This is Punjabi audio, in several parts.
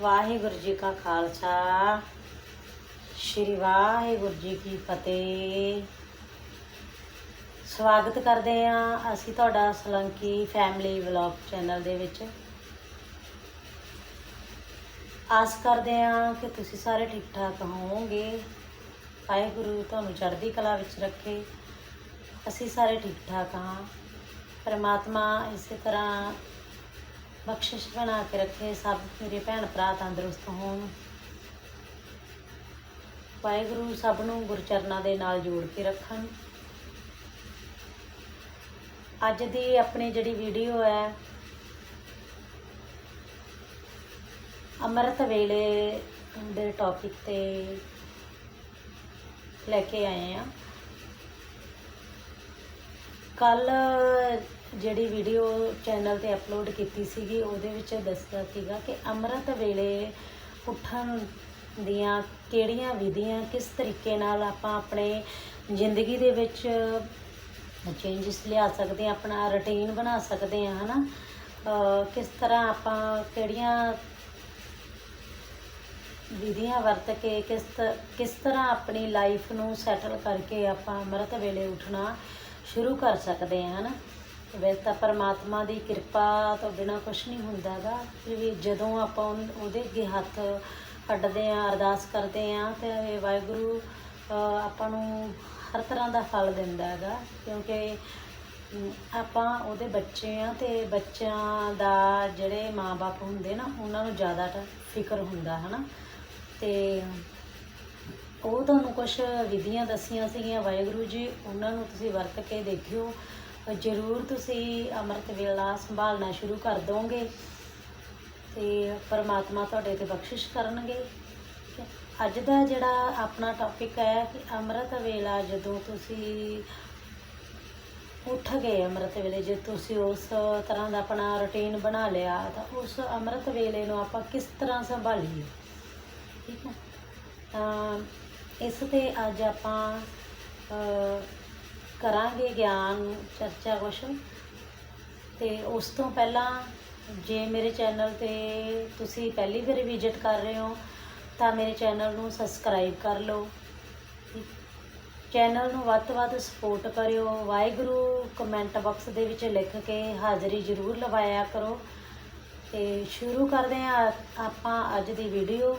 ਵਾਹਿਗੁਰੂ ਜੀ ਕਾ ਖਾਲਸਾ। ਸ਼੍ਰੀ ਵਾਹਿਗੁਰੂ ਜੀ ਕੀ ਫਤਿਹ। ਸਵਾਗਤ ਕਰਦੇ ਹਾਂ ਅਸੀਂ ਤੁਹਾਡਾ ਸਲੰਕੀ ਫੈਮਿਲੀ ਵਲੌਗ ਚੈਨਲ ਦੇ ਵਿੱਚ। ਆਸ ਕਰਦੇ ਹਾਂ ਕਿ ਤੁਸੀਂ ਸਾਰੇ ਠੀਕ ਠਾਕ ਹੋਵੋਗੇ। ਵਾਹਿਗੁਰੂ ਤੁਹਾਨੂੰ ਚੜ੍ਹਦੀ ਕਲਾ ਵਿੱਚ ਰੱਖੇ। ਅਸੀਂ ਸਾਰੇ ਠੀਕ ਠਾਕ ਹਾਂ। ਪਰਮਾਤਮਾ ਇਸੇ ਤਰ੍ਹਾਂ ਬਖਸ਼ਿਸ਼ ਬਣਾ ਕੇ ਰੱਖੇ, ਸਭ ਮੇਰੇ ਭੈਣ ਭਰਾ ਤੰਦਰੁਸਤ ਹੋਣ। ਵਾਹਿਗੁਰੂ ਸਭ ਨੂੰ ਗੁਰਚਰਨਾਂ ਦੇ ਨਾਲ ਜੋੜ ਕੇ ਰੱਖਣ। ਅੱਜ ਦੀ ਆਪਣੀ ਜਿਹੜੀ ਵੀਡੀਓ ਹੈ, ਅੰਮ੍ਰਿਤ ਵੇਲੇ ਦੇ ਟੌਪਿਕ ਤੇ ਲੈ ਕੇ ਆਏ ਆ ਕੱਲ ਜਿਹੜੀ ਵੀਡੀਓ ਚੈਨਲ ਤੇ ਅਪਲੋਡ ਕੀਤੀ ਸੀਗੀ, ਉਹਦੇ ਵਿੱਚ ਦੱਸਿਆ ਸੀਗਾ ਕਿ ਅੰਮ੍ਰਿਤ ਵੇਲੇ ਉੱਠਣ ਦੀਆਂ ਕਿਹੜੀਆਂ ਵਿਧੀਆਂ, ਕਿਸ ਤਰੀਕੇ ਨਾਲ ਆਪਾਂ ਆਪਣੇ ਜ਼ਿੰਦਗੀ ਦੇ ਵਿੱਚ ਚੇਂਜਸ ਲਿਆ ਸਕਦੇ ਹਾਂ, ਆਪਣਾ ਰੁਟੀਨ ਬਣਾ ਸਕਦੇ ਹਾਂ, ਹਨਾ? ਅਹ ਕਿਸ ਤਰ੍ਹਾਂ ਆਪਾਂ ਕਿਹੜੀਆਂ ਵਿਧੀਆਂ ਵਰਤ ਕੇ ਕਿਸ ਤ- ਕਿਸ ਤਰ੍ਹਾਂ ਆਪਣੀ ਲਾਈਫ ਨੂੰ ਸੈਟਲ ਕਰਕੇ ਆਪਾਂ ਅੰਮ੍ਰਿਤ ਵੇਲੇ ਉੱਠਣਾ ਸ਼ੁਰੂ ਕਰ ਸਕਦੇ ਹਾਂ, ਹਨਾ? ਵੈਸੇ ਤਾਂ ਪਰਮਾਤਮਾ ਦੀ ਕਿਰਪਾ ਤੋਂ ਬਿਨਾ ਕੁਝ ਨਹੀਂ ਹੁੰਦਾਗਾ ਫਿਰ ਵੀ ਜਦੋਂ ਆਪਾਂ ਉਹਨ- ਉਹਦੇ ਅੱਗੇ ਹੱਥ ਕੱਢਦੇ ਆਂ ਅਰਦਾਸ ਕਰਦੇ ਆਂ ਤੇ ਇਹ ਵਾਹਿਗੁਰੂ ਅਹ ਆਪਾਂ ਨੂੰ ਹਰ ਤਰ੍ਹਾਂ ਦਾ ਫਲ ਦਿੰਦਾ ਹੈਗਾ। ਕਿਉਂਕਿ ਅਮ, ਆਪਾਂ ਉਹਦੇ ਬੱਚੇ ਆ ਤੇ ਬੱਚਿਆਂ ਦਾ ਜਿਹੜੇ ਮਾਪੇ ਹੁੰਦੇ ਨਾ ਉਹਨਾਂ ਨੂੰ ਜ਼ਿਆਦਾ ਤਾਂ ਫਿਕਰ ਹੁੰਦਾ ਹਨਾ। ਤੇ ਉਹ ਤੁਹਾਨੂੰ ਕੁਝ ਵਿਧੀਆਂ ਦੱਸੀਆਂ ਸੀਗੀਆਂ ਵਾਹਿਗੁਰੂ ਜੀ ਉਹਨਾਂ ਨੂੰ ਤੁਸੀਂ ਵਰਤ ਕੇ ਦੇਖਿਓ। ਜ਼ਰੂਰ ਤੁਸੀਂ ਅੰਮ੍ਰਿਤ ਵੇਲਾ ਸੰਭਾਲਣਾ ਸ਼ੁਰੂ ਕਰ ਦੋਗੇ ਤੇ ਪਰਮਾਤਮਾ ਤੁਹਾਡੇ ਤੇ ਬਖਸ਼ਿਸ਼ ਕਰਨਗੇ। ਅੱਜ ਦਾ ਜਿਹੜਾ ਆਪਣਾ ਟੌਪਿਕ ਹੈ ਕਿ ਅੰਮ੍ਰਿਤ ਵੇਲਾ ਜਦੋਂ ਤੁਸੀਂ ਉੱਠ ਗਏ ਅੰਮ੍ਰਿਤ ਵੇਲੇ, ਜੇ ਤੁਸੀਂ ਉਸ ਤਰ੍ਹਾਂ ਦਾ ਆਪਣਾ ਰੁਟੀਨ ਬਣਾ ਲਿਆ, ਤਾਂ ਉਸ ਅੰਮ੍ਰਿਤ ਵੇਲੇ ਨੂੰ ਆਪਾਂ ਕਿਸ ਤਰ੍ਹਾਂ ਸੰਭਾਲੀਏ? ਠੀਕ ਹੈ? ਤਾਂ ਇਸ ਤੇ ਅੱਜ ਆਪਾਂ ਕਰਾਂਗੇ ਗਿਆਨ, ਚਰਚਾ, ਕੁਛ। ਤੇ ਉਸ ਤੋਂ ਪਹਿਲਾਂ ਜੇ ਮੇਰੇ ਚੈਨਲ ਤੇ ਤੁਸੀਂ ਪਹਿਲੀ ਵਾਰ ਵਿਜ਼ਿਟ ਕਰ ਰਹੇ ਹੋ, ਤਾਂ ਮੇਰੇ ਚੈਨਲ ਨੂੰ ਸਬਸਕ੍ਰਾਈਬ ਕਰ ਲਓ। ਚੈਨਲ ਨੂੰ ਵੱਧ ਤੋਂ ਵੱਧ ਸਪੋਰਟ ਕਰਿਓ। ਵਾਹਿਗੁਰੂ ਕਮੈਂਟ ਬਾਕਸ ਦੇ ਵਿੱਚ ਲਿਖ ਕੇ ਹਾਜ਼ਰੀ ਜ਼ਰੂਰ ਲਵਾਇਆ ਕਰੋ। ਤੇ ਸ਼ੁਰੂ ਕਰਦੇ ਹਾਂ ਆਪਾਂ ਅੱਜ ਦੀ ਵੀਡੀਓ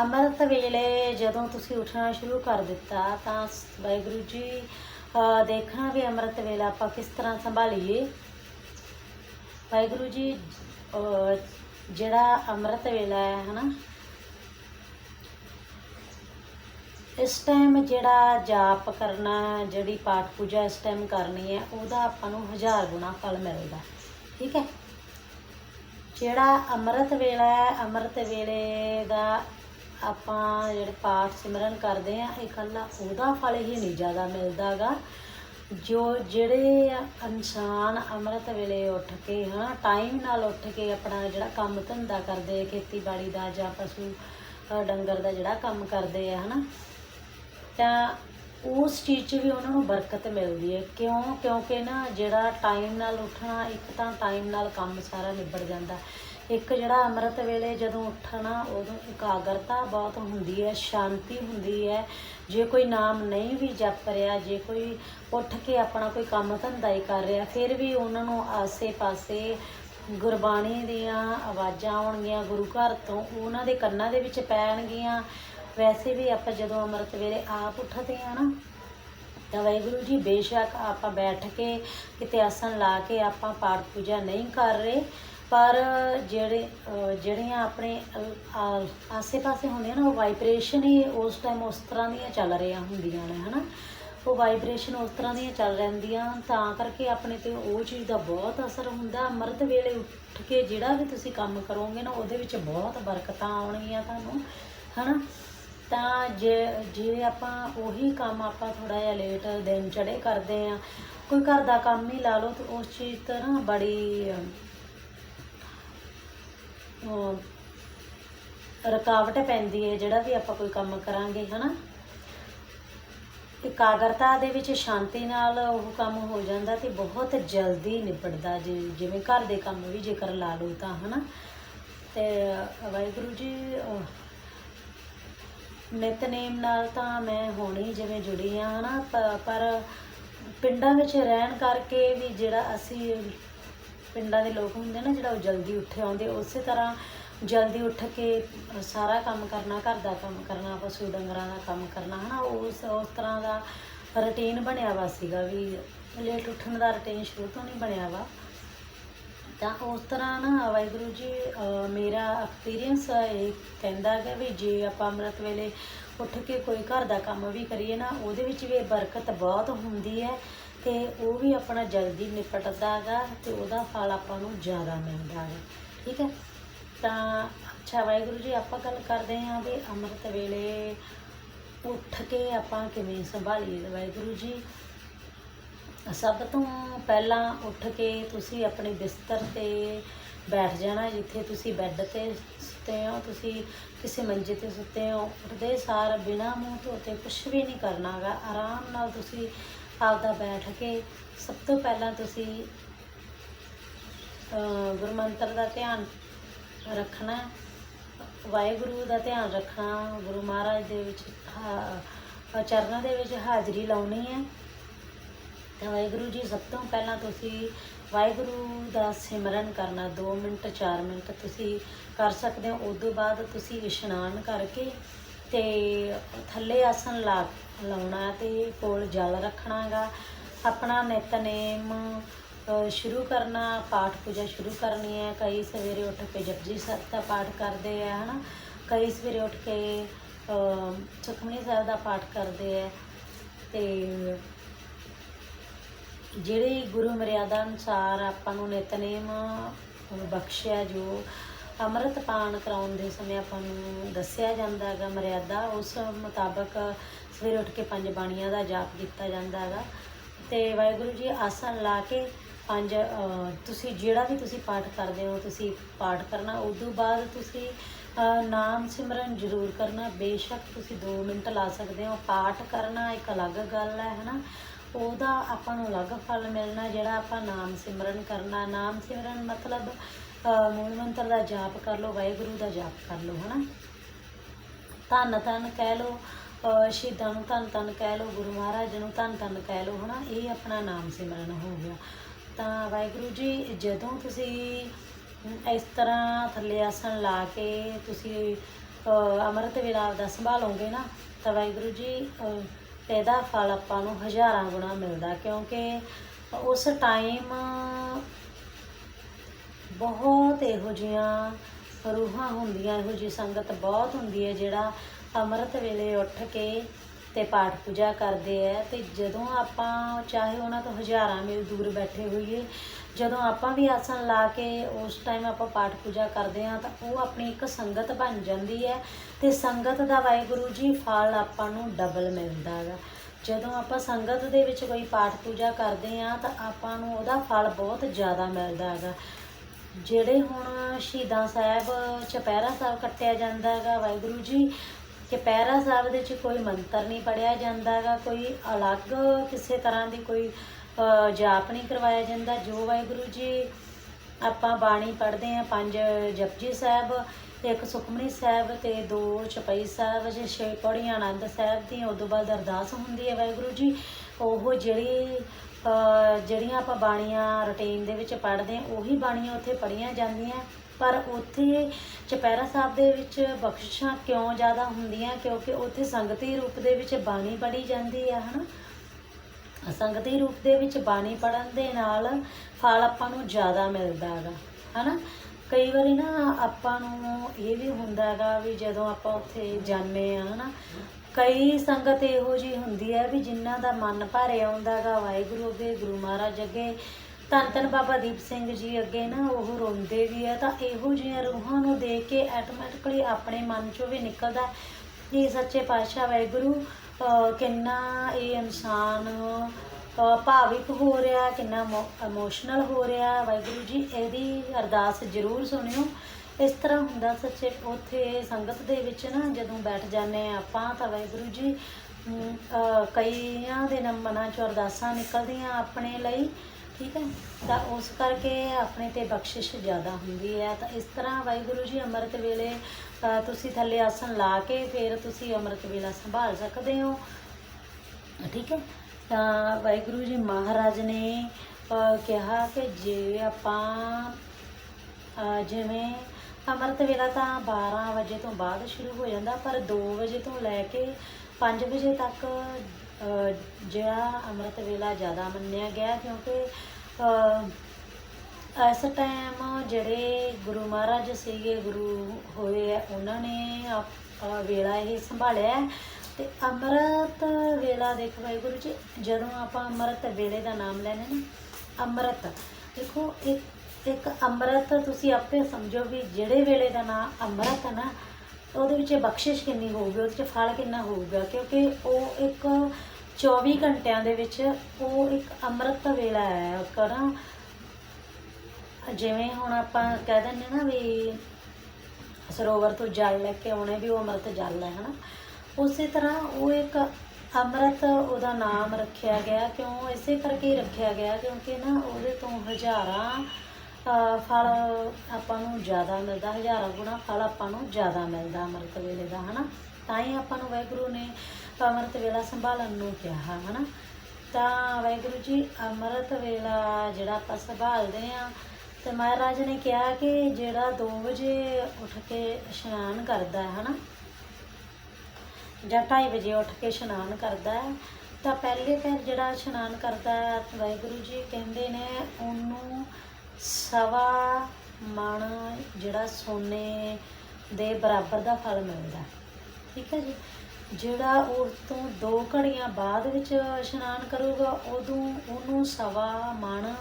ਅੰਮ੍ਰਿਤ ਵੇਲੇ ਜਦੋਂ ਤੁਸੀਂ ਉੱਠਣਾ ਸ਼ੁਰੂ ਕਰ ਦਿੱਤਾ, ਤਾਂ ਵਾਹਿਗੁਰੂ ਜੀ ਦੇਖਣਾ ਵੀ ਅੰਮ੍ਰਿਤ ਵੇਲਾ ਆਪਾਂ ਕਿਸ ਤਰ੍ਹਾਂ ਸੰਭਾਲੀਏ। ਵਾਹਿਗੁਰੂ ਜੀ ਜਿਹੜਾ ਅੰਮ੍ਰਿਤ ਵੇਲਾ ਹੈ, ਹਨਾ? ਇਸ ਟਾਈਮ ਜਿਹੜਾ ਜਾਪ ਕਰਨਾ, ਜਿਹੜੀ ਪਾਠ ਪੂਜਾ ਇਸ ਟਾਈਮ ਕਰਨੀ ਹੈ, ਉਹਦਾ ਆਪਾਂ ਨੂੰ ਹਜ਼ਾਰ ਗੁਣਾ ਫਲ ਮਿਲਦਾ ਠੀਕ ਹੈ? ਜਿਹੜਾ ਅੰਮ੍ਰਿਤ ਵੇਲਾ ਹੈ ਅੰਮ੍ਰਿਤ ਵੇਲੇ ਦਾ ਆਪਾਂ ਜਿਹੜੇ ਪਾਠ ਸਿਮਰਨ ਕਰਦੇ ਆ, ਇਹ ਇਕੱਲਾ ਉਹਦਾ ਫਲ ਹੀ ਨਹੀਂ ਜ਼ਿਆਦਾ ਮਿਲਦਾਗਾ। ਜੋ ਜਿਹੜੇ ਇਨਸਾਨ ਅੰਮ੍ਰਿਤ ਵੇਲੇ ਉੱਠ ਕੇ ਹਾਂ ਟਾਈਮ ਨਾਲ ਉੱਠ ਕੇ ਆਪਣਾ ਜਿਹੜਾ ਕੰਮ ਧੰਦਾ ਕਰਦੇ ਖੇਤੀਬਾੜੀ ਦਾ ਜਾਂ ਪਸ਼ੂ ਡੰਗਰ ਦਾ ਜਿਹੜਾ ਕੰਮ ਕਰਦੇ ਆ ਹਨਾ, ਤਾਂ ਉਸ ਚੀਜ਼ 'ਚ ਵੀ ਉਹਨਾਂ ਨੂੰ ਬਰਕਤ ਮਿਲਦੀ ਹੈ। ਕਿਉਂ? ਕਿਉਂਕਿ ਨਾ ਜਿਹੜਾ ਟਾਈਮ ਨਾਲ ਉੱਠਣਾ, ਇੱਕ ਤਾਂ ਟਾਈਮ ਨਾਲ ਕੰਮ ਸਾਰਾ ਨਿਬੜ ਜਾਂਦਾ। ਇੱਕ ਜਿਹੜਾ ਅੰਮ੍ਰਿਤ ਵੇਲੇ ਜਦੋਂ ਉੱਠਣਾ, ਉਦੋਂ ਇਕਾਗਰਤਾ ਬਹੁਤ ਹੁੰਦੀ ਹੈ, ਸ਼ਾਂਤੀ ਹੁੰਦੀ ਹੈ। ਜੇ ਕੋਈ ਨਾਮ ਨਹੀਂ ਵੀ ਜਪ ਰਿਹਾ, ਜੇ ਕੋਈ ਉੱਠ ਕੇ ਆਪਣਾ ਕੋਈ ਕੰਮ ਧੰਦਾ ਹੀ ਕਰ ਰਿਹਾ, ਫਿਰ ਵੀ ਉਹਨਾਂ ਨੂੰ ਆਸੇ-ਪਾਸੇ ਗੁਰਬਾਣੀ ਦੀਆਂ ਆਵਾਜ਼ਾਂ ਆਉਣਗੀਆਂ ਗੁਰੂ ਘਰ ਤੋਂ, ਉਹਨਾਂ ਦੇ ਕੰਨਾਂ ਦੇ ਵਿੱਚ ਪੈਣਗੀਆਂ। ਵੈਸੇ ਵੀ ਆਪਾਂ ਜਦੋਂ ਅੰਮ੍ਰਿਤ ਵੇਲੇ ਆਪ ਉੱਠਦੇ ਆ ਨਾ, ਤਾਂ ਵਾਹਿਗੁਰੂ ਜੀ ਬੇਸ਼ੱਕ ਆਪਾਂ ਬੈਠ ਕੇ ਕਿਤੇ ਆਸਣ ਲਾ ਕੇ ਆਪਾਂ ਪਾਠ ਪੂਜਾ ਨਹੀਂ ਕਰ ਰਹੇ। ਪਰ ਜਿਹੜੇ ਜਿਹੜੀਆਂ ਆਪਣੇ ਆਸੇ-ਪਾਸੇ ਹੁੰਦੀਆਂ ਨਾ, ਉਹ ਵਾਈਬ੍ਰੇਸ਼ਨ ਹੀ ਉਸ ਟਾਈਮ ਉਸ ਤਰ੍ਹਾਂ ਦੀਆਂ ਚੱਲ ਰਹੀਆਂ ਹੁੰਦੀਆਂ ਨੇ, ਹਨਾ? ਉਹ ਵਾਈਬ੍ਰੇਸ਼ਨ ਉਸ ਤਰ੍ਹਾਂ ਦੀਆਂ ਚੱਲ ਰਹਿੰਦੀਆਂ, ਤਾਂ ਕਰਕੇ ਆਪਣੇ ਤੇ ਉਹ ਚੀਜ਼ ਦਾ ਬਹੁਤ ਅਸਰ ਹੁੰਦਾ। ਅੰਮ੍ਰਿਤ ਵੇਲੇ ਉੱਠ ਕੇ ਜਿਹੜਾ ਵੀ ਤੁਸੀਂ ਕੰਮ ਕਰੋਗੇ ਨਾ, ਉਹਦੇ ਵਿੱਚ ਬਹੁਤ ਬਰਕਤਾਂ ਆਉਣਗੀਆਂ ਤੁਹਾਨੂੰ, ਹਨਾ? ਤਾਂ ਜੇ ਜੇ ਆਪਾਂ ਉਹੀ ਕੰਮ ਆਪਾਂ ਥੋੜਾ ਜਿਹਾ ਲੇਟ ਦਿਨ ਚੜੇ ਕਰਦੇ ਆ ਕੋਈ ਘਰ ਦਾ ਕੰਮ ਹੀ ਲਾ ਲਓ, ਤਾਂ ਉਸ ਚੀਜ਼ ਤੋਂ ਨਾ ਬੜੀ ਰੁਕਾਵਟ ਪੈਂਦੀ ਹੈ ਜਿਹੜਾ ਵੀ ਆਪਾਂ ਕੋਈ ਕੰਮ ਕਰਾਂਗੇ ਹਨਾ? ਇਕਾਗਰਤਾ ਦੇ ਵਿੱਚ ਸ਼ਾਂਤੀ ਨਾਲ ਉਹ ਕੰਮ ਹੋ ਜਾਂਦਾ ਤੇ ਬਹੁਤ ਜਲਦੀ ਨਿਬੜਦਾ ਜਿ- ਜਿਵੇਂ ਘਰ ਦੇ ਕੰਮ ਵੀ ਜੇਕਰ ਲਾ ਲਓ ਤਾਂ ਹਨਾ? ਤੇ ਵਾਹਿਗੁਰੂ ਜੀ ਅਹ, ਨਿਤਨੇਮ ਨਾਲ ਤਾਂ ਮੈਂ ਹੋਣੀ ਜਿਵੇਂ ਜੁੜੀ ਆ ਹਨਾ? ਪ- ਪਰ ਪਿੰਡਾਂ ਵਿੱਚ ਰਹਿਣ ਕਰਕੇ ਵੀ ਜਿਹੜਾ ਅਸੀਂ ਪਿੰਡਾਂ ਦੇ ਲੋਕ ਹੁੰਦੇ ਨਾ ਜਿਹੜਾ ਉਹ ਜਲਦੀ ਉੱਠੇ ਆਉਂਦੇ, ਉਸੇ ਤਰ੍ਹਾਂ ਜਲਦੀ ਉੱਠ ਕੇ ਸਾਰਾ ਕੰਮ ਕਰਨਾ, ਘਰ ਦਾ ਕੰਮ ਕਰਨਾ, ਪਸ਼ੂ ਡੰਗਰਾਂ ਦਾ ਕੰਮ ਕਰਨਾ, ਹਨਾ, ਉਸ ਉਸ ਤਰ੍ਹਾਂ ਦਾ ਰੁਟੀਨ ਬਣਿਆ ਵਾ ਸੀਗਾ ਵੀ ਲੇਟ ਉੱਠਣ ਦਾ ਰੁਟੀਨ ਸ਼ੁਰੂ ਤੋਂ ਨਹੀਂ ਬਣਿਆ ਵਾ। ਤਾਂ ਉਸ ਤਰ੍ਹਾਂ ਨਾ ਵਾਹਿਗੁਰੂ ਜੀ ਮੇਰਾ ਐਕਸਪੀਰੀਅੰਸ ਇਹ ਕਹਿੰਦਾ ਹੈ ਵੀ ਜੇ ਆਪਾਂ ਅੰਮ੍ਰਿਤ ਵੇਲੇ ਉੱਠ ਕੇ ਕੋਈ ਘਰ ਦਾ ਕੰਮ ਵੀ ਕਰੀਏ ਨਾ, ਉਹਦੇ ਵਿੱਚ ਵੀ ਬਰਕਤ ਬਹੁਤ ਹੁੰਦੀ ਹੈ। ਤੇ ਉਹ ਵੀ ਆਪਣਾ ਜਲਦੀ ਨਿਪਟਦਾ ਹੈਗਾ ਤੇ ਉਹਦਾ ਫਲ ਆਪਾਂ ਨੂੰ ਜ਼ਿਆਦਾ ਮਿਲਦਾ ਹੈ ਠੀਕ ਹੈ? ਤਾਂ ਅੱਛਾ, ਵਾਹਿਗੁਰੂ ਜੀ, ਆਪਾਂ ਗੱਲ ਕਰਦੇ ਹਾਂ ਵੀ ਅੰਮ੍ਰਿਤ ਵੇਲੇ ਉੱਠ ਕੇ ਆਪਾਂ ਕਿਵੇਂ ਸੰਭਾਲੀਏ। ਵਾਹਿਗੁਰੂ ਜੀ, ਸਭ ਤੋਂ ਪਹਿਲਾਂ ਉੱਠ ਕੇ ਤੁਸੀਂ ਆਪਣੇ ਬਿਸਤਰ ਤੇ ਬੈਠ ਜਾਣਾ, ਜਿੱਥੇ ਤੁਸੀਂ ਬੈੱਡ ਤੇ ਸੁੱਤੇ ਹੋ, ਤੁਸੀਂ ਕਿਸੇ ਮੰਜੇ ਤੇ ਸੁੱਤੇ ਹੋ, ਉੱਠਦੇ ਸਾਰ ਬਿਨਾਂ ਮੂੰਹ ਧੋਤੇ ਕੁਝ ਵੀ ਨਹੀਂ ਕਰਨਾਗਾ ਆਰਾਮ ਨਾਲ ਤੁਸੀਂ ਆਪਦਾ ਬੈਠ ਕੇ ਸਭ ਤੋਂ ਪਹਿਲਾਂ ਤੁਸੀਂ ਅਹ, ਮੰਤਰ ਦਾ ਧਿਆਨ ਰੱਖਣਾ ਵਾਹਿਗੁਰੂ ਦਾ ਧਿਆਨ ਰੱਖਣਾ ਗੁਰੂ ਮਹਾਰਾਜ ਦੇ ਵਿੱਚ ਚਰਨਾਂ ਦੇ ਵਿੱਚ ਹਾਜ਼ਰੀ ਲਾਉਣੀ ਹੈ। ਤਾਂ ਵਾਹਿਗੁਰੂ ਜੀ ਸਭ ਤੋਂ ਪਹਿਲਾਂ ਤੁਸੀਂ ਵਾਹਿਗੁਰੂ ਦਾ ਸਿਮਰਨ ਕਰਨਾ 2 ਮਿੰਟ 4 ਮਿੰਟ ਤੁਸੀਂ ਕਰ ਸਕਦੇ ਹੋ। ਉਸ ਤੋਂ ਬਾਅਦ ਤੁਸੀਂ ਇਸ਼ਨਾਨ ਕਰਕੇ ਤੇ ਥੱਲੇ ਆਸਣ ਲਾ ਲਾਉਣਾ ਤੇ ਕੋਲ ਜਲ ਰੱਖਣਾਗਾ। ਆਪਣਾ ਨਿਤਨੇਮ ਸ਼ੁਰੂ ਕਰਨਾ, ਪਾਠ ਪੂਜਾ ਸ਼ੁਰੂ ਕਰਨੀ ਹੈ। ਕਈ ਸਵੇਰੇ ਉੱਠ ਕੇ ਜਪਜੀ ਸਾਹਿਬ ਦਾ ਪਾਠ ਕਰਦੇ ਆ, ਹਨਾ? ਕਈ ਸਵੇਰੇ ਉੱਠ ਕੇ ਸੁਖਮਨੀ ਸਾਹਿਬ ਦਾ ਪਾਠ ਕਰਦੇ ਆ। ਤੇ ਜਿਹੜੀ ਗੁਰੂ ਮਰਿਆਦਾ ਅਨੁਸਾਰ ਆਪਾਂ ਨੂੰ ਨਿਤਨੇਮ ਬਖਸ਼ਿਆ ਜੋ ਅੰਮ੍ਰਿਤਪਾਨ ਕਰਾਉਣ ਦੇ ਸਮੇਂ ਆਪਾਂ ਨੂੰ ਦੱਸਿਆ ਜਾਂਦਾ ਹੈਗਾ ਮਰਿਆਦਾ, ਉਸ ਮੁਤਾਬਕ ਸਵੇਰੇ ਉੱਠ ਕੇ ਪੰਜ ਬਾਣੀਆਂ ਦਾ ਜਾਪ ਕੀਤਾ ਜਾਂਦਾ ਹੈਗਾ। ਤੇ ਵਾਹਿਗੁਰੂ ਜੀ, ਆਸਣ ਲਾ ਕੇ ਪੰਜ ਤੁਸੀਂ ਜਿਹੜਾ ਵੀ ਤੁਸੀਂ ਪਾਠ ਕਰਦੇ ਹੋ, ਤੁਸੀਂ ਪਾਠ ਕਰਨਾ ਉਸ ਤੋਂ ਬਾਅਦ ਤੁਸੀਂ ਨਾਮ ਸਿਮਰਨ ਜ਼ਰੂਰ ਕਰਨਾ। ਬੇਸ਼ੱਕ ਤੁਸੀਂ 2 ਮਿੰਟ ਲਾ ਸਕਦੇ ਹੋ। ਪਾਠ ਕਰਨਾ ਇੱਕ ਅਲੱਗ ਗੱਲ ਹੈ, ਹਨਾ? ਉਹਦਾ ਆਪਾਂ ਨੂੰ ਅਲੱਗ ਫਲ ਮਿਲਣਾ, ਜਿਹੜਾ ਆਪਾਂ ਨਾਮ ਸਿਮਰਨ ਕਰਨਾ। ਨਾਮ ਸਿਮਰਨ ਮਤਲਬ ਮੂਲ ਮੰਤਰ ਦਾ ਜਾਪ ਕਰ ਲਓ ਵਾਹਿਗੁਰੂ ਦਾ ਜਾਪ ਕਰ ਲਓ ਹਨਾ? ਧੰਨ ਧੰਨ ਕਹਿ ਲਓ ਸ਼ਹੀਦਾਂ ਨੂੰ ਧੰਨ ਧੰਨ ਕਹਿ ਲਓ ਗੁਰੂ ਮਹਾਰਾਜ ਨੂੰ ਧੰਨ ਧੰਨ ਕਹਿ ਲਓ ਹਨਾ? ਇਹ ਆਪਣਾ ਨਾਮ ਸਿਮਰਨ ਹੋ ਗਿਆ। ਤਾਂ ਵਾਹਿਗੁਰੂ ਜੀ ਜਦੋਂ ਤੁਸੀਂ ਇਸ ਤਰ੍ਹਾਂ ਥੱਲੇ ਆਸਣ ਲਾ ਕੇ ਤੁਸੀਂ ਅ, ਅੰਮ੍ਰਿਤ ਵੇਲਾ ਦਾ ਸੰਭਾਲੋਗੇ ਨਾ ਤਾਂ ਵਾਹਿਗੁਰੂ ਜੀ ਅ, ਇਹਦਾ ਫਲ ਆਪਾਂ ਨੂੰ ਹਜ਼ਾਰਾਂ ਗੁਣਾ ਮਿਲਦਾ ਕਿਉਂਕਿ ਉਸ ਟਾਈਮ ਬਹੁਤ ਇਹੋ ਜਿਹੀਆਂ ਰੂਹਾਂ ਹੁੰਦੀਆਂ, ਇਹੋ ਜਿਹੀ ਸੰਗਤ ਬਹੁਤ ਹੁੰਦੀ ਹੈ ਜਿਹੜਾ ਅੰਮ੍ਰਿਤ ਵੇਲੇ ਉੱਠ ਕੇ ਤੇ ਪਾਠ ਪੂਜਾ ਕਰਦੇ ਆ ਤੇ ਜਦੋਂ ਆਪਾਂ ਚਾਹੇ ਉਹਨਾਂ ਤੋਂ ਹਜ਼ਾਰਾਂ ਮੀਲ ਦੂਰ ਬੈਠੇ ਹੋਈਏ, ਜਦੋਂ ਆਪਾਂ ਵੀ ਆਸਣ ਲਾ ਕੇ ਉਸ ਟਾਈਮ ਆਪਾਂ ਪਾਠ ਪੂਜਾ ਕਰਦੇ ਆ ਤਾਂ ਉਹ ਆਪਣੀ ਇੱਕ ਸੰਗਤ ਬਣ ਜਾਂਦੀ ਹੈ ਤੇ ਸੰਗਤ ਦਾ ਵਾਹਿਗੁਰੂ ਜੀ ਫਲ ਆਪਾਂ ਨੂੰ ਡਬਲ ਮਿਲਦਾ ਹੈਗਾ। ਜਦੋਂ ਆਪਾਂ ਸੰਗਤ ਦੇ ਵਿੱਚ ਕੋਈ ਪਾਠ ਪੂਜਾ ਕਰਦੇ ਆ ਤਾਂ ਆਪਾਂ ਨੂੰ ਉਹਦਾ ਫਲ ਬਹੁਤ ਜ਼ਿਆਦਾ ਮਿਲਦਾ ਹੈਗਾ। ਜਿਹੜੇ ਹੁਣ ਸ਼ਹੀਦਾਂ ਸਾਹਿਬ, ਚੁਪਹਿਰਾ ਸਾਹਿਬ ਕੱਟਿਆ ਜਾਂਦਾ ਹੈਗਾ ਵਾਹਿਗੁਰੂ ਜੀ, ਚੁਪਹਿਰਾ ਸਾਹਿਬ ਦੇ ਵਿੱਚ ਕੋਈ ਮੰਤਰ ਨਹੀਂ ਪੜਿਆ ਜਾਂਦਾ ਹੈਗਾ, ਕੋਈ ਅਲੱਗ ਕਿਸੇ ਤਰ੍ਹਾਂ ਦੀ ਕੋਈ ਜਾਪ ਨਹੀਂ ਕਰਵਾਇਆ ਜਾਂਦਾ। ਜੋ ਵਾਹਿਗੁਰੂ ਜੀ ਆਪਾਂ ਬਾਣੀ ਪੜ੍ਹਦੇ ਆ ਪੰਜ ਜਪਜੀ ਸਾਹਿਬ, ਇੱਕ ਸੁਖਮਨੀ ਸਾਹਿਬ ਤੇ ਦੋ ਚਪਈ ਸਾਹਿਬ, ਜੇ ਛੇ ਪੌੜੀਆਂ ਆਨੰਦ ਸਾਹਿਬ ਦੀਆਂ ਉਦੋਂ ਬਾਅਦ ਅਰਦਾਸ ਹੁੰਦੀ ਹੈ ਵਾਹਿਗੁਰੂ ਜੀ। ਉਹ ਜਿਹੜੀ ਜਿਹੜੀਆਂ ਆਪਾਂ ਬਾਣੀਆਂ ਰੁਟੀਨ ਦੇ ਵਿੱਚ ਪੜ੍ਹਦੇ ਹਾਂ, ਉਹੀ ਬਾਣੀਆਂ ਉੱਥੇ ਪੜ੍ਹੀਆਂ ਜਾਂਦੀਆਂ। ਪਰ ਉੱਥੇ ਚੁਪਹਿਰਾ ਸਾਹਿਬ ਦੇ ਵਿੱਚ ਬਖਸ਼ਿਸ਼ਾਂ ਕਿਉਂ ਜ਼ਿਆਦਾ ਹੁੰਦੀਆਂ? ਕਿਉਂਕਿ ਉੱਥੇ ਸੰਗਤੀ ਰੂਪ ਦੇ ਵਿੱਚ ਬਾਣੀ ਪੜ੍ਹੀ ਜਾਂਦੀ ਹੈ ਹਨਾ? ਸੰਗਤੀ ਰੂਪ ਦੇ ਵਿੱਚ ਬਾਣੀ ਪੜਨ ਦੇ ਨਾਲ ਫਲ ਆਪਾਂ ਨੂੰ ਜ਼ਿਆਦਾ ਮਿਲਦਾ ਹੈਗਾ, ਹਨਾ? ਕਈ ਵਾਰੀ ਨਾ ਆਪਾਂ ਨੂੰ ਇਹ ਵੀ ਹੁੰਦਾ ਹੈਗਾ ਵੀ ਜਦੋਂ ਆਪਾਂ ਉੱਥੇ ਜਾਂਦੇ ਆ ਹਨਾ? ਕਈ ਸੰਗਤ ਇਹੋ ਜੀ ਹੁੰਦੀ ਹੈ ਵੀ ਜਿਨ੍ਹਾਂ ਦਾ ਮਨ ਭਾਰੇ ਆਉਂਦਾ ਹੈਗਾ ਵਾਹਿਗੁਰੂ ਅੱਗੇ, ਗੁਰੂ ਮਹਾਰਾਜ ਅੱਗੇ। ਧੰਨ ਧੰਨ ਬਾਬਾ ਦੀਪ ਸਿੰਘ ਜੀ ਅੱਗੇ ਨਾ ਉਹ ਰੋਂਦੇ ਵੀ ਆ। ਤਾਂ ਇਹੋ ਜਿਹੀਆਂ ਰੂਹਾਂ ਨੂੰ ਦੇਖ ਕੇ ਆਟੋਮੈਟਿਕਲੀ ਆਪਣੇ ਮਨ ਚੋਂ ਵੀ ਨਿਕਲਦਾ ਇਹ ਸੱਚੇ ਪਾਤਸ਼ਾਹ ਵਾਹਿਗੁਰੂ ਕਿੰਨਾ ਇਹ ਇਨਸਾਨ ਭਾਵਿਕ ਹੋ ਰਿਹਾ, ਕਿੰਨਾ ਇਮੋਸ਼ਨਲ ਹੋ ਰਿਹਾ। ਵਾਹਿਗੁਰੂ ਜੀ, ਇਹਦੀ ਅਰਦਾਸ ਜ਼ਰੂਰ ਸੁਣਿਓ। ਇਸ ਤਰ੍ਹਾਂ ਹੁੰਦਾ ਸੱਚੇ, ਉੱਥੇ ਸੰਗਤ ਦੇ ਵਿੱਚ ਨਾ ਜਦੋਂ ਬੈਠ ਜਾਂਦੇ ਆ ਆਪਾਂ ਤਾਂ ਵਾਹਿਗੁਰੂ ਜੀ ਕਈਆਂ ਦੇ ਨਾ ਮਨਾਂ ਚੋਂ ਅਰਦਾਸਾਂ ਨਿਕਲਦੀਆਂ ਆਪਣੇ ਲਈ, ਠੀਕ ਹੈ? ਤਾਂ ਉਸ ਕਰਕੇ ਆਪਣੇ ਤੇ ਬਖਸ਼ਿਸ਼ ਜ਼ਿਆਦਾ ਹੁੰਦੀ ਹੈ। ਤਾਂ ਇਸ ਤਰ੍ਹਾਂ ਵਾਹਿਗੁਰੂ ਜੀ ਅੰਮ੍ਰਿਤ ਵੇਲੇ ਤੁਸੀਂ ਥੱਲੇ ਆਸਣ ਲਾ ਕੇ ਫਿਰ ਤੁਸੀਂ ਅੰਮ੍ਰਿਤ ਵੇਲਾ ਸੰਭਾਲ ਸਕਦੇ ਹੋ। ਠੀਕ ਹੈ? ਤਾਂ ਵਾਹਿਗੁਰੂ ਜੀ ਮਹਾਰਾਜ ਨੇ ਕਿਹਾ ਕਿ ਜੇ ਆਪਾਂ ਜਿਵੇਂ ਅੰਮ੍ਰਿਤ ਵੇਲਾ ਤਾਂ 12 ਵਜੇ ਤੋਂ ਬਾਅਦ ਸ਼ੁਰੂ ਹੋ ਜਾਂਦਾ, ਪਰ 2 ਵਜੇ ਤੋਂ ਲੈ ਕੇ 5 ਵਜੇ ਤੱਕ ਜਿਹੜਾ ਅੰਮ੍ਰਿਤ ਵੇਲਾ ਜ਼ਿਆਦਾ ਮੰਨਿਆ ਗਿਆ ਕਿਉਂਕਿ ਇਸ ਟਾਈਮ ਜਿਹੜੇ ਗੁਰੂ ਮਹਾਰਾਜ ਸੀਗੇ, ਗੁਰੂ ਹੋਏ ਆ, ਉਹਨਾਂ ਨੇ ਆਪ- ਵੇਲਾ ਇਹ ਸੰਭਾਲਿਆ ਹੈ। ਤੇ ਅੰਮ੍ਰਿਤ ਵੇਲਾ ਦੇਖੋ ਵਾਹਿਗੁਰੂ ਜੀ, ਜਦੋਂ ਆਪਾਂ ਅੰਮ੍ਰਿਤ ਵੇਲੇ ਦਾ ਨਾਮ ਲੈਨੇ ਨਾ, ਅੰਮ੍ਰਿਤ, ਦੇਖੋ, ਇੱਕ ਇੱਕ ਅੰਮ੍ਰਿਤ ਤੁਸੀਂ ਆਪੇ ਸਮਝੋ ਵੀ ਜਿਹੜੇ ਵੇਲੇ ਦਾ ਨਾਮ ਅੰਮ੍ਰਿਤ ਹੈ ਨਾ, ਉਹਦੇ ਵਿੱਚ ਬਖਸ਼ਿਸ਼ ਕਿੰਨੀ ਹੋਊਗੀ, ਉਹਦੇ ਵਿੱਚ ਫਲ ਕਿੰਨਾ ਹੋਊਗਾ, ਕਿਉਂਕਿ ਉਹ ਇੱਕ 24 ਘੰਟਿਆਂ ਦੇ ਵਿੱਚ ਉਹ ਇੱਕ ਅੰਮ੍ਰਿਤ ਵੇਲਾ ਹੈ ਕਰਾਂ ਜਿਵੇਂ ਹੁਣ ਆਪਾਂ ਕਹਿ ਦਿੰਦੇ ਨਾ ਵੀ ਸਰੋਵਰ ਤੋਂ ਜਲ ਲੈ ਕੇ ਆਉਣੇ ਵੀ ਉਹ ਅੰਮ੍ਰਿਤ ਜਲ ਹੈ, ਹਨਾ? ਉਸੇ ਤਰ੍ਹਾਂ ਉਹ ਇੱਕ ਅੰਮ੍ਰਿਤ ਉਹਦਾ ਨਾਮ ਰੱਖਿਆ ਗਿਆ, ਕਿਉਂ? ਇਸੇ ਕਰਕੇ ਰੱਖਿਆ ਗਿਆ, ਕਿਉਂਕਿ ਨਾ ਉਹਦੇ ਤੋਂ ਹਜ਼ਾਰਾਂ ਅ, ਫਲ ਆਪਾਂ ਨੂੰ ਜ਼ਿਆਦਾ ਮਿਲਦਾ ਹਜ਼ਾਰਾਂ ਗੁਣਾ ਫਲ ਆਪਾਂ ਨੂੰ ਜ਼ਿਆਦਾ ਮਿਲਦਾ ਅੰਮ੍ਰਿਤ ਵੇਲੇ ਦਾ ਹਨਾ? ਤਾਂ ਹੀ ਆਪਾਂ ਨੂੰ ਵਾਹਿਗੁਰੂ ਨੇ ਅੰਮ੍ਰਿਤ ਵੇਲਾ ਸੰਭਾਲਣ ਨੂੰ ਕਿਹਾ ਹਨਾ? ਤਾਂ ਵਾਹਿਗੁਰੂ ਜੀ ਅੰਮ੍ਰਿਤ ਵੇਲਾ ਜਿਹੜਾ ਆਪਾਂ ਸੰਭਾਲਦੇ ਆ ਤੇ ਮਹਾਰਾਜ ਨੇ ਕਿਹਾ ਕਿ ਜਿਹੜਾ 2 ਵਜੇ ਉੱਠ ਕੇ ਇਸ਼ਨਾਨ ਕਰਦਾ ਹੈ ਹਨਾ? ਜਾਂ 2:30 ਵਜੇ ਉੱਠ ਕੇ ਇਸ਼ਨਾਨ ਕਰਦਾ ਹੈ ਤਾਂ ਪਹਿਲੇ ਫਿਰ ਜਿਹੜਾ ਇਸ਼ਨਾਨ ਕਰਦਾ ਹੈ ਵਾਹਿਗੁਰੂ ਜੀ ਕਹਿੰਦੇ ਨੇ ਉਹਨੂੰ ਸਵਾ ਮਣ ਜਿਹੜਾ ਸੋਨੇ ਦੇ ਬਰਾਬਰ ਦਾ ਫਲ ਮਿਲਦਾ। ਠੀਕ ਹੈ ਜੀ? ਜਿਹੜਾ ਉਸ ਤੋਂ ਦੋ ਘੜੀਆਂ ਬਾਅਦ ਵਿੱਚ ਇਸ਼ਨਾਨ ਕਰੂਗਾ, ਉਦੋਂ ਉਹਨੂੰ ਸਵਾ ਮਣ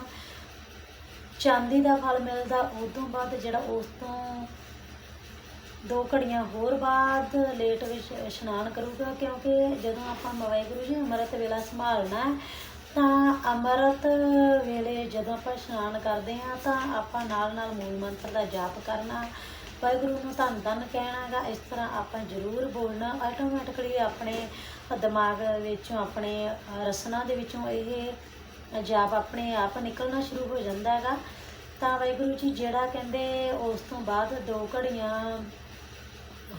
ਚਾਂਦੀ ਦਾ ਫਲ ਮਿਲਦਾ। ਉਦੋਂ ਬਾਅਦ ਜਿਹੜਾ ਉਸ ਤੋਂ ਦੋ ਘੜੀਆਂ ਹੋਰ ਬਾਅਦ ਲੇਟ ਵਿੱਚ ਇਸ਼ਨਾਨ ਕਰੂਗਾ, ਕਿਉਂਕਿ ਜਦੋਂ ਆਪਾਂ ਵਾਹਿਗੁਰੂ ਜੀ ਅੰਮ੍ਰਿਤ ਵੇਲਾ ਸੰਭਾਲਣਾ ਤਾਂ ਅੰਮ੍ਰਿਤ ਵੇਲੇ ਜਦੋਂ ਆਪਾਂ ਇਸ਼ਨਾਨ ਕਰਦੇ ਹਾਂ ਤਾਂ ਆਪਾਂ ਨਾਲ ਨਾਲ ਮੂਲ ਮੰਤਰ ਦਾ ਜਾਪ ਕਰਨਾ ਵਾਹਿਗੁਰੂ ਨੂੰ ਧੰਨ ਧੰਨ ਕਹਿਣਾਗਾ ਇਸ ਤਰ੍ਹਾਂ ਆਪਾਂ ਜ਼ਰੂਰ ਬੋਲਣਾ ਆਟੋਮੈਟਿਕਲੀ ਆਪਣੇ ਦਿਮਾਗ ਵਿੱਚੋਂ ਆਪਣੇ ਅ, ਰਸਨਾ ਦੇ ਵਿੱਚੋਂ ਇਹ ਜਾਪ ਆਪਣੇ ਆਪ ਨਿਕਲਣਾ ਸ਼ੁਰੂ ਹੋ ਜਾਂਦਾ ਹੈਗਾ ਤਾਂ ਵਾਹਿਗੁਰੂ ਜੀ ਜਿਹੜਾ ਕਹਿੰਦੇ ਉਸ ਤੋਂ ਬਾਅਦ ਦੋ ਘੜੀਆਂ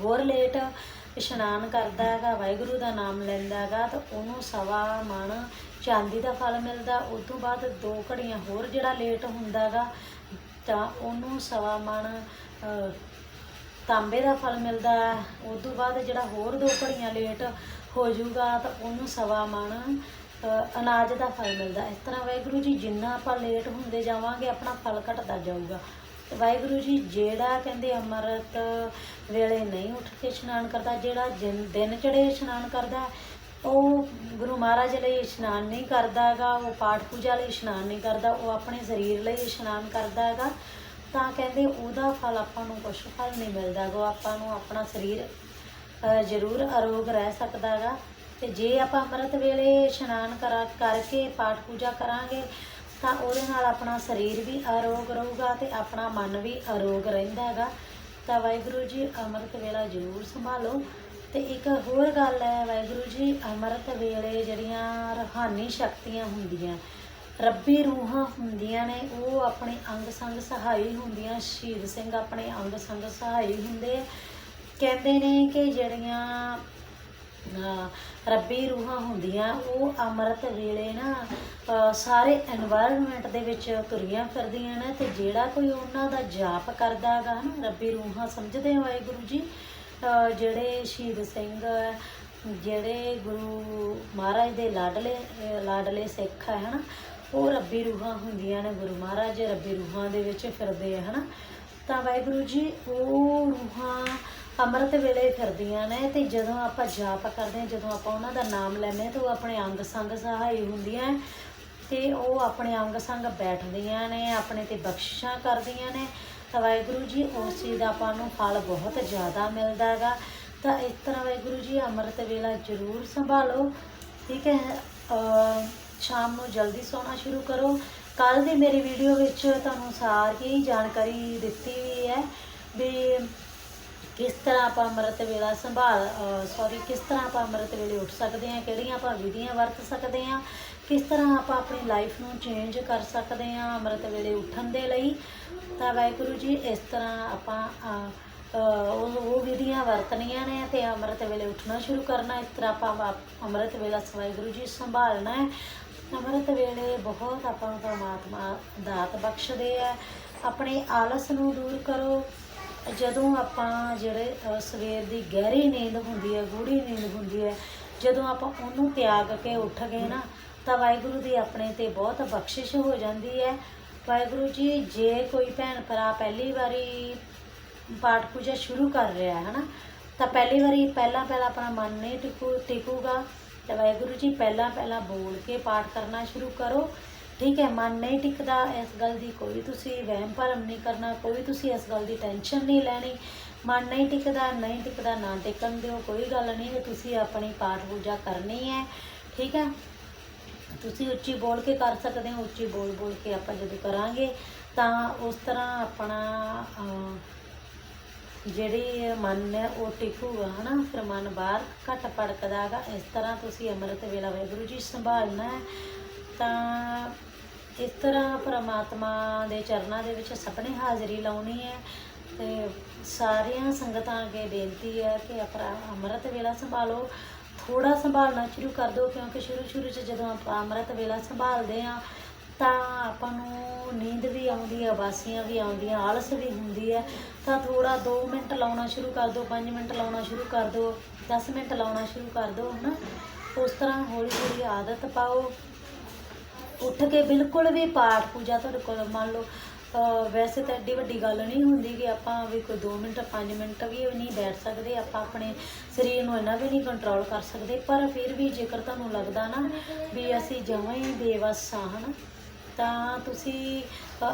ਹੋਰ ਲੇਟ ਇਸ਼ਨਾਨ ਕਰਦਾ ਹੈਗਾ ਵਾਹਿਗੁਰੂ ਦਾ ਨਾਮ ਲੈਂਦਾ ਹੈਗਾ ਤਾਂ ਉਹਨੂੰ ਸਵਾ ਮਣ ਚਾਂਦੀ ਦਾ ਫਲ ਮਿਲਦਾ ਉਸ ਤੋਂ ਬਾਅਦ ਦੋ ਘੜੀਆਂ ਹੋਰ ਜਿਹੜਾ ਲੇਟ ਹੁੰਦਾ ਹੈਗਾ ਤਾਂ ਉਹਨੂੰ ਸਵਾ ਮਣ ਤਾਂਬੇ ਦਾ ਫਲ ਮਿਲਦਾ ਹੈ ਉਸ ਤੋਂ ਬਾਅਦ ਜਿਹੜਾ ਹੋਰ ਦੋ ਘੜੀਆਂ ਲੇਟ ਹੋ ਜਾਊਗਾ ਤਾਂ ਉਹਨੂੰ ਸਵਾ ਮਣ ਅਨਾਜ ਦਾ ਫਲ ਮਿਲਦਾ। ਇਸ ਤਰ੍ਹਾਂ ਵਾਹਿਗੁਰੂ ਜੀ, ਜਿੰਨਾ ਆਪਾਂ ਲੇਟ ਹੁੰਦੇ ਜਾਵਾਂਗੇ, ਆਪਣਾ ਫਲ ਘਟਦਾ ਜਾਊਗਾ। ਵਾਹਿਗੁਰੂ ਜੀ, ਜਿਹੜਾ ਕਹਿੰਦੇ ਅੰਮ੍ਰਿਤ ਵੇਲੇ ਨਹੀਂ ਉੱਠ ਕੇ ਇਸ਼ਨਾਨ ਕਰਦਾ, ਜਿਹੜਾ ਦਿਨ ਦਿਨ ਚੜੇ ਇਸ਼ਨਾਨ ਕਰਦਾ ਉਹ ਗੁਰੂ ਮਹਾਰਾਜ ਲਈ ਇਸ਼ਨਾਨ ਨਹੀਂ ਕਰਦਾ ਕਰਦਾਗਾ ਉਹ ਪਾਠ ਪੂਜਾ ਲਈ ਇਸ਼ਨਾਨ ਨਹੀਂ ਕਰਦਾ, ਉਹ ਆਪਣੇ ਸਰੀਰ ਲਈ ਇਸ਼ਨਾਨ ਕਰਦਾ ਹੈਗਾ। ਤਾਂ ਕਹਿੰਦੇ ਉਹਦਾ ਫਲ ਆਪਾਂ ਨੂੰ ਕੁਛ ਫਲ ਨਹੀਂ ਮਿਲਦਾ ਗੋ ਆਪਾਂ ਨੂੰ ਆਪਣਾ ਸਰੀਰ ਜ਼ਰੂਰ ਅਰੋਗ ਰਹਿ ਸਕਦਾ ਹੈਗਾ। ਤੇ ਜੇ ਆਪਾਂ ਅੰਮ੍ਰਿਤ ਵੇਲੇ ਇਸ਼ਨਾਨ ਕਰਾ, ਕਰਕੇ ਪਾਠ ਪੂਜਾ ਕਰਾਂਗੇ, ਤਾਂ ਉਹਦੇ ਨਾਲ ਆਪਣਾ ਸਰੀਰ ਵੀ ਅਰੋਗ ਰਹੂਗਾ ਤੇ ਆਪਣਾ ਮਨ ਵੀ ਅਰੋਗ ਰਹਿੰਦਾ ਹੈਗਾ। ਤਾਂ ਵਾਹਿਗੁਰੂ ਜੀ, ਅੰਮ੍ਰਿਤ ਵੇਲਾ ਜ਼ਰੂਰ ਸੰਭਾਲੋ। ਤੇ ਇੱਕ ਹੋਰ ਗੱਲ ਹੈ, ਵਾਹਿਗੁਰੂ ਜੀ, ਅੰਮ੍ਰਿਤ ਵੇਲੇ ਜਿਹੜੀਆਂ ਰੂਹਾਨੀ ਸ਼ਕਤੀਆਂ ਹੁੰਦੀਆਂ, ਰੱਬੀ ਰੂਹਾਂ ਹੁੰਦੀਆਂ ਨੇ, ਉਹ ਆਪਣੇ ਅੰਗ ਸੰਗ ਸਹਾਈ ਹੁੰਦੀਆਂ, ਸ਼ਹੀਦ ਸਿੰਘ ਆਪਣੇ ਅੰਗ ਸੰਗ ਸਹਾਈ ਹੁੰਦੇ ਕਹਿੰਦੇ ਨੇ ਕਿ ਜਿਹੜੀਆਂ ਰੱਬੀ ਰੂਹਾਂ ਹੁੰਦੀਆਂ, ਉਹ ਅੰਮ੍ਰਿਤ ਵੇਲੇ ਨਾ ਸਾਰੇ এনवायरमेंट ਦੇ ਵਿੱਚ ਤੁਰੀਆਂ ਫਿਰਦੀਆਂ ਨੇ, ਤੇ ਜਿਹੜਾ ਕੋਈ ਉਹਨਾਂ ਦਾ ਜਾਪ ਕਰਦਾਗਾ ਨਾ, ਰੱਬੀ ਰੂਹਾਂ ਸਮਝਦੇ ਵਾਹਿਗੁਰੂ ਜੀ? ਜਿਹੜੇ ਸ਼ਹੀਦ ਸਿੰਘ ਜਿਹੜੇ ਗੁਰੂ ਮਹਾਰਾਜ ਦੇ ਲਾਡਲੇ ਲਾਡਲੇ ਸਿੱਖ ਹੈ, ਹਨਾ, ਉਹ ਰੱਬੀ ਰੂਹਾਂ ਹੁੰਦੀਆਂ ਨੇ, ਗੁਰੂ ਮਹਾਰਾਜ ਰੱਬੀ ਰੂਹਾਂ ਦੇ ਵਿੱਚ ਫਿਰਦੇ ਆ, ਹਨਾ। ਤਾਂ ਵਾਹਿਗੁਰੂ ਜੀ, ਉਹ ਰੂਹਾਂ ਅੰਮ੍ਰਿਤ ਵੇਲੇ ਫਿਰਦੀਆਂ ਨੇ ਤੇ ਜਦੋਂ ਆਪਾਂ ਜਾਪ ਕਰਦੇ ਹਾਂ, ਜਦੋਂ ਆਪਾਂ ਉਹਨਾਂ ਦਾ ਨਾਮ ਲੈਂਦੇ ਹਾਂ, ਤਾਂ ਉਹ ਆਪਣੇ ਅੰਗ ਸੰਗ ਸਹਾਈ ਹੁੰਦੀਆਂ ਤੇ ਉਹ ਆਪਣੇ ਅੰਗ ਸੰਗ ਬੈਠਦੀਆਂ ਨੇ, ਆਪਣੇ ਤੇ ਬਖਸ਼ਿਸ਼ਾਂ ਕਰਦੀਆਂ ਨੇ ਤਾਂ ਵਾਹਿਗੁਰੂ ਜੀ, ਉਸ ਚੀਜ਼ ਦਾ ਆਪਾਂ ਨੂੰ ਫਲ ਬਹੁਤ ਜ਼ਿਆਦਾ ਮਿਲਦਾ ਹੈਗਾ। ਤਾਂ ਇਸ ਤਰ੍ਹਾਂ ਵਾਹਿਗੁਰੂ ਜੀ, ਅੰਮ੍ਰਿਤ ਵੇਲਾ ਜ਼ਰੂਰ ਸੰਭਾਲੋ। ਠੀਕ ਹੈ ਸ਼ਾਮ ਨੂੰ ਜਲਦੀ ਸੌਣਾ ਸ਼ੁਰੂ ਕਰੋ। ਕੱਲ ਦੀ ਮੇਰੀ ਵੀਡੀਓ ਵਿੱਚ ਤੁਹਾਨੂੰ ਸਾਰੀ ਜਾਣਕਾਰੀ ਦਿੱਤੀ ਹੋਈ ਹੈ ਵੀ ਕਿਸ ਤਰ੍ਹਾਂ ਆਪਾਂ ਅੰਮ੍ਰਿਤ ਵੇਲਾ ਸੰਭਾਲ ਸੌਰੀ ਕਿਸ ਤਰ੍ਹਾਂ ਆਪਾਂ ਅੰਮ੍ਰਿਤ ਵੇਲੇ ਉੱਠ ਸਕਦੇ ਹਾਂ, ਕਿਹੜੀਆਂ ਆਪਾਂ ਵਿਧੀਆਂ ਵਰਤ ਸਕਦੇ ਹਾਂ। ਕਿਸ ਤਰ੍ਹਾਂ ਆਪਾਂ ਆਪਣੀ ਲਾਈਫ ਨੂੰ ਚੇਂਜ ਕਰ ਸਕਦੇ ਹਾਂ ਅੰਮ੍ਰਿਤ ਵੇਲੇ ਉੱਠਣ ਦੇ ਲਈ, ਤਾਂ ਵਾਹਿਗੁਰੂ ਜੀ, ਇਸ ਤਰ੍ਹਾਂ ਆਪਾਂ ਉਹ ਉਹ ਵਿਧੀਆਂ ਵਰਤਣੀਆਂ ਨੇ ਤੇ ਅੰਮ੍ਰਿਤ ਵੇਲੇ ਉੱਠਣਾ ਸ਼ੁਰੂ ਕਰਨਾ, ਇਸ ਤਰ੍ਹਾਂ ਆਪਾਂ ਵਾ- ਅੰਮ੍ਰਿਤ ਵੇਲਾ ਵਾਹਿਗੁਰੂ ਜੀ ਸੰਭਾਲਣਾ ਹੈ। ਅੰਮ੍ਰਿਤ ਵੇਲੇ ਬਹੁਤ ਆਪਾਂ ਨੂੰ ਪਰਮਾਤਮਾ ਦਾਤ ਬਖਸ਼ਦੇ ਆ, ਆਪਣੇ ਆਲਸ ਨੂੰ ਦੂਰ ਕਰੋ। ਜਦੋਂ ਆਪਾਂ ਜਿਹੜੇ ਸਵੇਰ ਦੀ ਗਹਿਰੀ ਨੀਂਦ ਹੁੰਦੀ ਹੈ ਗੂੜੀ ਨੀਂਦ ਹੁੰਦੀ ਹੈ, ਜਦੋਂ ਆਪਾਂ ਉਹਨੂੰ ਤਿਆਗ ਕੇ ਉੱਠ ਗਏ ਨਾ ਤਾਂ ਵਾਹਿਗੁਰੂ ਦੀ ਆਪਣੇ ਤੇ ਬਹੁਤ ਬਖਸ਼ਿਸ਼ ਹੋ ਜਾਂਦੀ ਹੈ। ਵਾਹਿਗੁਰੂ ਜੀ, ਜੇ ਕੋਈ ਭੈਣ ਭਰਾ ਪਹਿਲੀ ਵਾਰੀ ਪਾਠ ਪੂਜਾ ਸ਼ੁਰੂ ਕਰ ਰਿਹਾ ਹੈ, ਹਨਾ? ਤਾਂ ਪਹਿਲੀ ਵਾਰੀ ਪਹਿਲਾਂ ਪਹਿਲਾਂ ਆਪਣਾ ਮਨ ਨਹੀਂ ਟਿਕੂ, ਟਿਕੂਗਾ। ਤਾਂ ਵਾਹਿਗੁਰੂ ਜੀ, ਪਹਿਲਾਂ ਪਹਿਲਾਂ ਬੋਲ ਕੇ ਪਾਠ ਕਰਨਾ ਸ਼ੁਰੂ ਕਰੋ। ਠੀਕ ਹੈ, ਮਨ ਨਹੀਂ ਟਿਕਦਾ ਇਸ ਗੱਲ ਦੀ, ਕੋਈ ਤੁਸੀਂ ਵਹਿਮ ਭਰਮ ਨਹੀਂ ਕਰਨਾ, ਕੋਈ ਤੁਸੀਂ ਇਸ ਗੱਲ ਦੀ ਟੈਨਸ਼ਨ ਨਹੀਂ ਲੈਣੀ। ਮਨ ਨਹੀਂ ਟਿਕਦਾ ਨਹੀਂ ਟਿਕਦਾ, ਨਾ ਟਿਕਣ ਦਿਓ, ਕੋਈ ਗੱਲ ਨਹੀਂ, ਤੁਸੀਂ ਆਪਣੀ ਪਾਠ ਪੂਜਾ ਕਰਨੀ ਹੈ। ਠੀਕ ਹੈ ਤੁਸੀਂ ਉੱਚੀ ਬੋਲ ਕੇ ਕਰ ਸਕਦੇ ਹੋ, ਉੱਚੀ ਬੋਲ ਬੋਲ ਕੇ ਆਪਾਂ ਜਦੋਂ ਕਰਾਂਗੇ, ਤਾਂ ਉਸ ਤਰ੍ਹਾਂ ਆਪਣਾ ਜਿਹੜੀ ਮਨ ਹੈ ਉਹ ਟਿਕੂਗਾ, ਹਨਾ? ਫਿਰ ਮਨ ਬਾਹਰ ਘੱਟ ਪੜਕਦਾਗਾ ਇਸ ਤਰ੍ਹਾਂ ਤੁਸੀਂ ਅੰਮ੍ਰਿਤ ਵੇਲਾ ਵਾਹਿਗੁਰੂ ਜੀ ਸੰਭਾਲਣਾ ਹੈ। ਤਾਂ ਇਸ ਤਰ੍ਹਾਂ ਪ੍ਰਮਾਤਮਾ ਦੇ ਚਰਨਾਂ ਦੇ ਵਿੱਚ ਸਭਨੇ ਹਾਜ਼ਰੀ ਲਾਉਣੀ ਹੈ। ਤੇ ਸਾਰੀਆਂ ਸੰਗਤਾਂ ਅੱਗੇ ਬੇਨਤੀ ਹੈ ਕਿ ਆਪਣਾ ਅੰਮ੍ਰਿਤ ਵੇਲਾ ਸੰਭਾਲੋ। ਥੋੜਾ ਸੰਭਾਲਣਾ ਸ਼ੁਰੂ ਕਰ ਦਿਓ, ਕਿਉਂਕਿ ਸ਼ੁਰੂ ਸ਼ੁਰੂ 'ਚ ਜਦੋਂ ਆਪਾਂ ਅੰਮ੍ਰਿਤ ਵੇਲਾ ਸੰਭਾਲਦੇ ਹਾਂ, ਤਾਂ ਆਪਾਂ ਨੂੰ ਨੀਂਦ ਵੀ ਆਉਂਦੀ ਹੈ ਵਾਸੀਆਂ ਵੀ ਆਉਂਦੀਆਂ, ਆਲਸ ਵੀ ਹੁੰਦੀ ਹੈ। ਤਾਂ ਥੋੜਾ 2 ਮਿੰਟ ਲਾਉਣਾ ਸ਼ੁਰੂ ਕਰ ਦਿਓ 5 ਮਿੰਟ ਲਾਉਣਾ ਸ਼ੁਰੂ ਕਰ ਦਿਓ 10 ਮਿੰਟ ਲਾਉਣਾ ਸ਼ੁਰੂ ਕਰ ਦਿਓ, ਹਨਾ? ਉਸ ਤਰ੍ਹਾਂ ਹੌਲੀ ਹੌਲੀ ਆਦਤ ਪਾਓ। ਉੱਠ ਕੇ ਬਿਲਕੁਲ ਵੀ ਪਾਠ ਪੂਜਾ ਤੁਹਾਡੇ ਕੋਲ ਮੰਨ ਲਓ ਵੈਸੇ ਤਾਂ ਐਡੀ ਵੱਡੀ ਗੱਲ ਨਹੀਂ ਹੁੰਦੀ ਕਿ ਆਪਾਂ ਵੀ ਕੋਈ 2 ਮਿੰਟ 5 ਮਿੰਟ ਵੀ ਨਹੀਂ ਬੈਠ ਸਕਦੇ ਆਪਾਂ ਆਪਣੇ ਸਰੀਰ ਨੂੰ ਇੰਨਾ ਵੀ ਨਹੀਂ ਕੰਟਰੋਲ ਕਰ ਸਕਦੇ। ਪਰ ਫਿਰ ਵੀ ਜੇਕਰ ਤੁਹਾਨੂੰ ਲੱਗਦਾ ਨਾ ਵੀ ਅਸੀਂ ਜਮਾਂ ਹੀ ਬੇਵੱਸ ਹਾਂ ਹਨਾ ਤਾਂ ਤੁਸੀਂ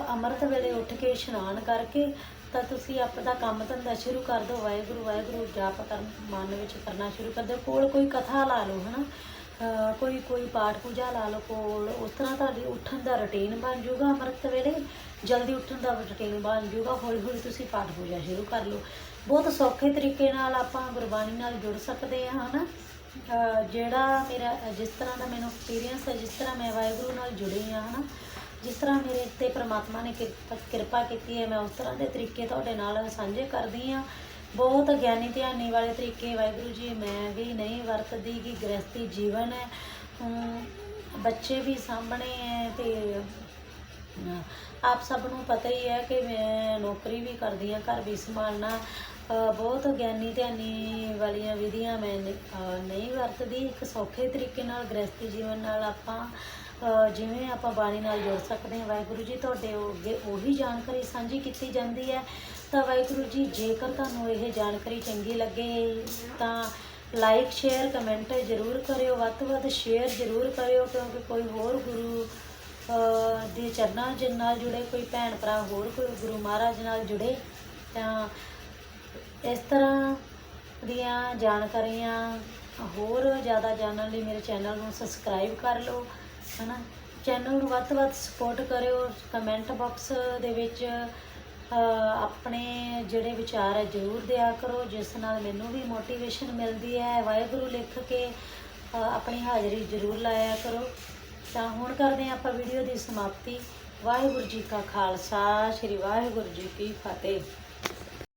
ਅੰਮ੍ਰਿਤ ਵੇਲੇ ਉੱਠ ਕੇ ਇਸ਼ਨਾਨ ਕਰਕੇ ਤਾਂ ਤੁਸੀਂ ਆਪਣਾ ਕੰਮ ਧੰਦਾ ਸ਼ੁਰੂ ਕਰ ਦਿਓ। ਵਾਹਿਗੁਰੂ ਵਾਹਿਗੁਰੂ ਜਾਪ ਕਰਨ ਮਨ ਵਿੱਚ ਕਰਨਾ ਸ਼ੁਰੂ ਕਰ ਦਿਓ। ਕੋਲ ਕੋਈ ਕਥਾ ਲਾ ਲਓ ਹਨਾ। ਅ, ਕੋਈ ਕੋਈ ਪਾਠ ਪੂਜਾ ਲਾ ਲਓ ਕੋਲ ਉਸ ਤਰ੍ਹਾਂ ਤੁਹਾਡੀ ਉੱਠਣ ਦਾ ਰੁਟੀਨ ਬਣ ਜਾਊਗਾ ਅੰਮ੍ਰਿਤ ਵੇਲੇ ਜਲਦੀ ਉੱਠਣ ਦਾ ਰੁਟੀਨ ਬਣ ਜਾਊਗਾ ਹੌਲੀ ਹੌਲੀ ਤੁਸੀਂ ਪਾਠ ਪੂਜਾ ਸ਼ੁਰੂ ਕਰ ਲਓ। ਬਹੁਤ ਸੌਖੇ ਤਰੀਕੇ ਨਾਲ ਆਪਾਂ ਗੁਰਬਾਣੀ ਨਾਲ ਜੁੜ ਸਕਦੇ ਹਾਂ ਹਨਾ? ਅ, ਜਿਹੜਾ ਮੇਰਾ ਜਿਸ ਤਰ੍ਹਾਂ ਦਾ ਮੈਨੂੰ ਐਕਸਪੀਰੀਅੰਸ ਹੈ ਜਿਸ ਤਰ੍ਹਾਂ ਮੈਂ ਵਾਹਿਗੁਰੂ ਨਾਲ ਜੁੜੀ ਹਾਂ ਹਨਾ? ਜਿਸ ਤਰ੍ਹਾਂ ਮੇਰੇ ਤੇ ਪ੍ਰਮਾਤਮਾ ਨੇ ਕਿਰਪਾ ਕਿਰਪਾ ਕੀਤੀ ਹੈ ਮੈਂ ਉਸ ਤਰ੍ਹਾਂ ਦੇ ਤਰੀਕੇ ਤੁਹਾਡੇ ਨਾਲ ਸਾਂਝੇ ਕਰਦੀ ਹਾਂ। ਬਹੁਤ ਗਿਆਨੀ ਧਿਆਨੀ ਵਾਲੇ ਤਰੀਕੇ ਵਾਹਿਗੁਰੂ ਜੀ, ਮੈਂ ਵੀ ਨਹੀਂ ਵਰਤਦੀ ਕਿ ਗ੍ਰਸਤੀ ਜੀਵਨ ਹੈ। ਬੱਚੇ ਵੀ ਸਾਹਮਣੇ ਹੈ ਤੇ ਆਪ ਸਭ ਨੂੰ ਪਤਾ ਹੀ ਹੈ ਕਿ ਮੈਂ ਨੌਕਰੀ ਵੀ ਕਰਦੀ ਹਾਂ, ਘਰ ਵੀ ਸੰਭਾਲਣਾ। ਬਹੁਤ ਗਿਆਨੀ ਧਿਆਨੀ ਵਾਲੀਆਂ ਵਿਧੀਆਂ ਮੈਂ ਨਹੀਂ ਵਰਤਦੀ। ਇੱਕ ਸੌਖੇ ਤਰੀਕੇ ਨਾਲ ਗ੍ਰਸਤੀ ਜੀਵਨ ਨਾਲ ਆਪਾਂ ਜਿਵੇਂ ਆਪਾਂ ਬਾਣੀ ਨਾਲ ਜੁੜ ਸਕਦੇ ਹਾਂ। ਵਾਹਿਗੁਰੂ ਜੀ, ਤੁਹਾਡੇ ਅੱਗੇ ਉਹੀ ਜਾਣਕਾਰੀ ਸਾਂਝੀ ਕੀਤੀ ਜਾਂਦੀ ਹੈ। ਤਾਂ ਵਾਹਿਗੁਰੂ ਜੀ, ਜੇਕਰ ਤੁਹਾਨੂੰ ਇਹ ਜਾਣਕਾਰੀ ਚੰਗੀ ਲੱਗੇ ਤਾਂ ਲਾਈਕ ਸ਼ੇਅਰ ਕਮੈਂਟ ਜ਼ਰੂਰ ਕਰਿਓ, ਵੱਧ ਤੋਂ ਵੱਧ ਸ਼ੇਅਰ ਜ਼ਰੂਰ ਕਰਿਓ, ਕਿਉਂਕਿ ਕੋਈ ਹੋਰ ਗੁਰੂ ਦੇ ਚਰਨਾਂ ਦੇ ਨਾਲ ਜੁੜੇ, ਕੋਈ ਭੈਣ ਭਰਾ ਹੋਰ, ਕੋਈ ਗੁਰੂ ਮਹਾਰਾਜ ਨਾਲ ਜੁੜੇ, ਤਾਂ ਇਸ ਤਰ੍ਹਾਂ ਦੀਆਂ ਜਾਣਕਾਰੀਆਂ ਹੋਰ ਜ਼ਿਆਦਾ ਜਾਣਨ ਲਈ ਮੇਰੇ ਚੈਨਲ ਨੂੰ ਸਬਸਕ੍ਰਾਈਬ ਕਰ ਲਓ, ਹਨਾ? ਚੈਨਲ ਨੂੰ ਵੱਧ ਤੋਂ ਵੱਧ ਸਪੋਰਟ ਕਰਿਓ ਕਮੈਂਟ ਬਾਕਸ ਦੇ ਵਿੱਚ ਆਪਣੇ ਜਿਹੜੇ ਵਿਚਾਰ ਹੈ ਜ਼ਰੂਰ ਦਿਆ ਕਰੋ, ਜਿਸ ਨਾਲ ਮੈਨੂੰ ਵੀ ਮੋਟੀਵੇਸ਼ਨ ਮਿਲਦੀ ਹੈ, ਵਾਹਿਗੁਰੂ ਲਿਖ ਕੇ ਆਪਣੀ ਹਾਜ਼ਰੀ ਜ਼ਰੂਰ ਲਾਇਆ ਕਰੋ। ਤਾਂ ਹੁਣ ਕਰਦੇ ਹਾਂ ਆਪਾਂ ਵੀਡੀਓ ਦੀ ਸਮਾਪਤੀ। ਵਾਹਿਗੁਰੂ ਜੀ ਕਾ ਖਾਲਸਾ, ਸ੍ਰੀ ਵਾਹਿਗੁਰੂ ਜੀ ਕੀ ਫਤਿਹ।